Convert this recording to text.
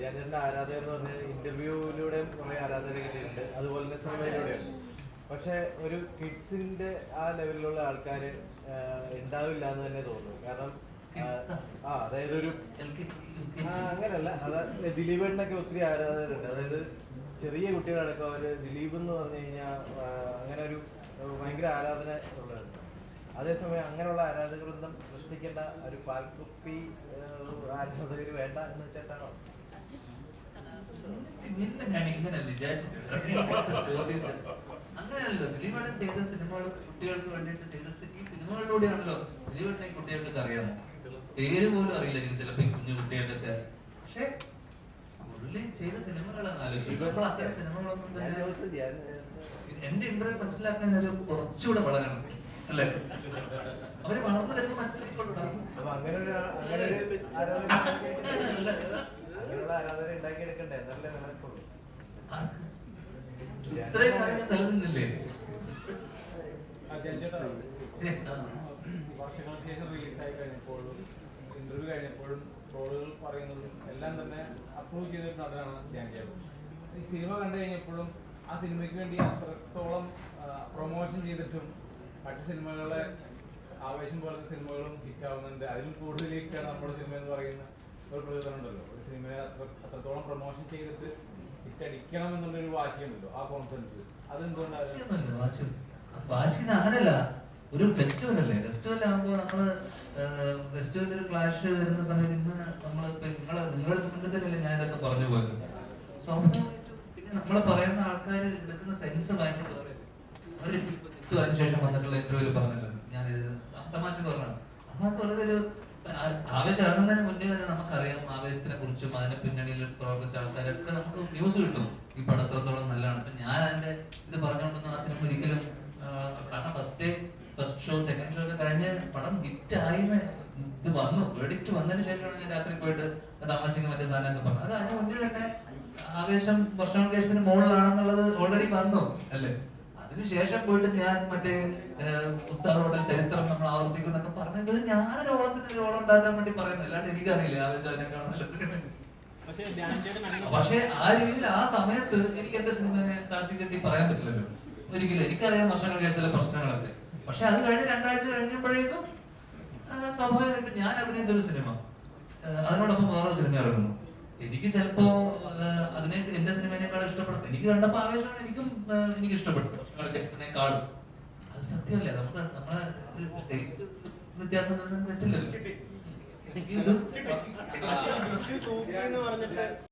ധ്യാനന്റെ ആരാധകർ എന്ന് പറഞ്ഞാൽ ഇന്റർവ്യൂവിലൂടെ കുറെ ആരാധകരെ കിട്ടിയിട്ടുണ്ട് അതുപോലെ തന്നെ സിനിമയിലൂടെയാണ് പക്ഷെ ഒരു കിഡ്സിന്റെ ആ ലെവലിലുള്ള ആൾക്കാര് ഉണ്ടാവില്ല എന്ന് തന്നെ തോന്നുന്നു. കാരണം ആ, അതായത് ഒരു അങ്ങനല്ല. അതായത് ദിലീപേട്ടനൊക്കെ ഒത്തിരി ആരാധകരുണ്ട്. അതായത് ചെറിയ കുട്ടികളടക്കം അവർ ദിലീപ് എന്ന് പറഞ്ഞു കഴിഞ്ഞാൽ അങ്ങനെ ഒരു ഭയങ്കര ആരാധന ഉള്ളതാണ് അതേസമയം അങ്ങനെയുള്ള ആരാധക വൃന്ദം സൃഷ്ടിക്കേണ്ട ഒരു പാൽക്കുപ്പി ആരാധകർ വേണ്ട എന്ന് വെച്ചിട്ടാണോ? നിന്നെ ഞാൻ ഇങ്ങനെ വിചാരിച്ചിട്ടുണ്ട് അങ്ങനെയല്ലോ ദിലീപേട്ടൻ ചെയ്ത സിനിമകൾ കുട്ടികൾക്ക് വേണ്ടിയിട്ട് ചെയ്ത ഈ സിനിമകളിലൂടെയാണല്ലോ ദിലീപേട്ടനെ ഈ കുട്ടികൾക്കൊക്കെ അറിയാമോ? പേര് പോലും അറിയില്ല എനിക്ക് ചിലപ്പോ ഈ കുഞ്ഞു കുട്ടികൾക്കൊക്കെ. പക്ഷെ പുള്ളി ചെയ്ത സിനിമകളാണ് ആലോചിക്കുമ്പോൾ അത്തരം സിനിമകളൊന്നും തന്നെ എന്റെ ഇന്റർവ്യൂ മനസ്സിലാക്കാൻ ഒരു കുറച്ചുകൂടെ വളരണം. അല്ലേ? അവർ വളർന്നു വരുമ്പോൾ മനസ്സിലാക്കിക്കൊള്ളു അങ്ങനെ അങ്ങനെയുള്ള ആരാധന ഉണ്ടാക്കിയെടുക്കണ്ടേ? എന്നല്ലേ നിലനിൽക്കുള്ളൂ ഇത്രയും ഞാൻ നിലനിന്നില്ലേ വർഷങ്ങൾക്ക് ശേഷം റിലീസായി കഴിഞ്ഞപ്പോഴും ഇന്റർവ്യൂ കഴിഞ്ഞപ്പോഴും ട്രോളുകൾ പറയുന്നതും എല്ലാം തന്നെ അപ്രൂവ് ചെയ്ത ഒരു നടനാണ് ധ്യാൻ ചേട്ടൻ. ഈ സിനിമ കണ്ടു കഴിഞ്ഞപ്പോഴും ആ സിനിമയ്ക്ക് വേണ്ടി അത്രത്തോളം പ്രൊമോഷൻ ചെയ്തിട്ടും മറ്റു സിനിമകളെ ആവേശം പോലത്തെ സിനിമകളും ഹിറ്റ് ആവുന്നുണ്ട്. അതിലും കൂടുതൽ ഹിറ്റാണ് നമ്മുടെ സിനിമ എന്ന് പറയുന്ന ഒരു പ്രചോദനം ഉണ്ടല്ലോ ഒരു സിനിമയെ അത്ര- അത്രത്തോളം പ്രൊമോഷൻ ചെയ്തിട്ട് ഹിറ്റടിക്കണം എന്നുള്ളൊരു വാശിയുണ്ടല്ലോ ആ കോൺഫിഡൻസ് അതെന്തുകൊണ്ടാണ് വാശി. ഒരു ഫെസ്റ്റിവൽ അല്ലേ? ഫെസ്റ്റിവൽ ആകുമ്പോൾ നമ്മൾ ഫെസ്റ്റിവലിൽ ഒരു ക്ലാഷ് വരുന്ന സമയത്ത് ഇന്ന് നമ്മൾ നിങ്ങൾ നിങ്ങൾ നിങ്ങളുടെ മുന്നിൽ ഞാൻ ഇതൊക്കെ പറഞ്ഞു പോയത്. സ്വാഭാവികമായിട്ടും പിന്നെ നമ്മൾ പറയുന്ന ആൾക്കാർ എടുക്കുന്ന സെൻസ് ഭയങ്കര. അവർ ഇപ്പൊ ജിത്തു അതിന് ശേഷം വന്നിട്ടുള്ള ഇന്റർവ്യൂൽ പറഞ്ഞിട്ടുണ്ട്. ഞാൻ ഇത് തമാശ പറഞ്ഞാണ് നമ്മൾക്ക് വെറുതെ ഒരു ഇറങ്ങുന്നതിന് മുന്നേ തന്നെ നമുക്കറിയാം ആവേശത്തിനെ കുറിച്ചും അതിന്റെ പിന്നണിയിൽ പ്രവർത്തിച്ച ആൾക്കാരൊക്കെ നമുക്ക് ന്യൂസ് കിട്ടും. ഈ പടത്രത്തോളം നല്ലതാണ്. ഇപ്പൊ ഞാൻ അതിന്റെ ഇത് പറഞ്ഞുകൊണ്ടൊന്നും ആ സിനിമ ഒരിക്കലും കാരണം first first show second show ഒക്കെ കഴിഞ്ഞ് പടം ഹിറ്റ് ആയിന്ന് ഇത് വന്നു. എഡിറ്റ് വന്നതിന് ശേഷമാണ് ഞാൻ രാത്രി പോയിട്ട് താമസിക്കുന്ന മറ്റേ സാധനമൊക്കെ പറഞ്ഞത്. അത് അതിന് മുന്നേ തന്നെ ആവേശം വർഷങ്ങൾക്ക് ശേഷത്തിന് മുകളിലാണെന്നുള്ളത് ഓൾറെഡി വന്നു അല്ലേ? അതിനുശേഷം പോയിട്ട് ഞാൻ മറ്റേ പുസ്തക ഹോട്ടൽ ചരിത്രം നമ്മൾ ആവർത്തിക്കും എന്നൊക്കെ പറഞ്ഞത് ഞാനൊരു ഓളത്തിന് ഒരു ഓളം ഉണ്ടാക്കാൻ വേണ്ടി പറയുന്നത് അല്ലാണ്ട് എനിക്കറിയില്ല. ആ അതിനേക്കാളും നല്ല സിനിമ പക്ഷേ ആ രീതിയിൽ ആ സമയത്ത് എനിക്ക് എന്റെ സിനിമയെ താഴ്ത്തി കെട്ടി പറയാൻ പറ്റില്ലല്ലോ. ഒരിക്കലും. എനിക്കറിയാം വർഷങ്ങൾ ശേഷത്തിലെ പ്രശ്നങ്ങളൊക്കെ. പക്ഷെ അത് കഴിഞ്ഞ് രണ്ടാഴ്ച കഴിഞ്ഞപ്പോഴേക്കും സ്വാഭാവികമായിട്ട് ഞാൻ അഭിനയിച്ച ഒരു സിനിമ. അതിനോടൊപ്പം വേറൊരു സിനിമ ഇറങ്ങുന്നു. എനിക്ക് ചിലപ്പോ അതിനെ എന്റെ സിനിമേനേക്കാളും ഇഷ്ടപ്പെടും എനിക്ക് കണ്ടപ്പോ ആവേശമാണ് എനിക്കും എനിക്ക് ഇഷ്ടപ്പെട്ടു വർഷങ്ങളെക്കാളും അത് സത്യമല്ലേ നമുക്ക് നമ്മളെ ടേസ്റ്റ് വ്യത്യാസം വരുന്നത്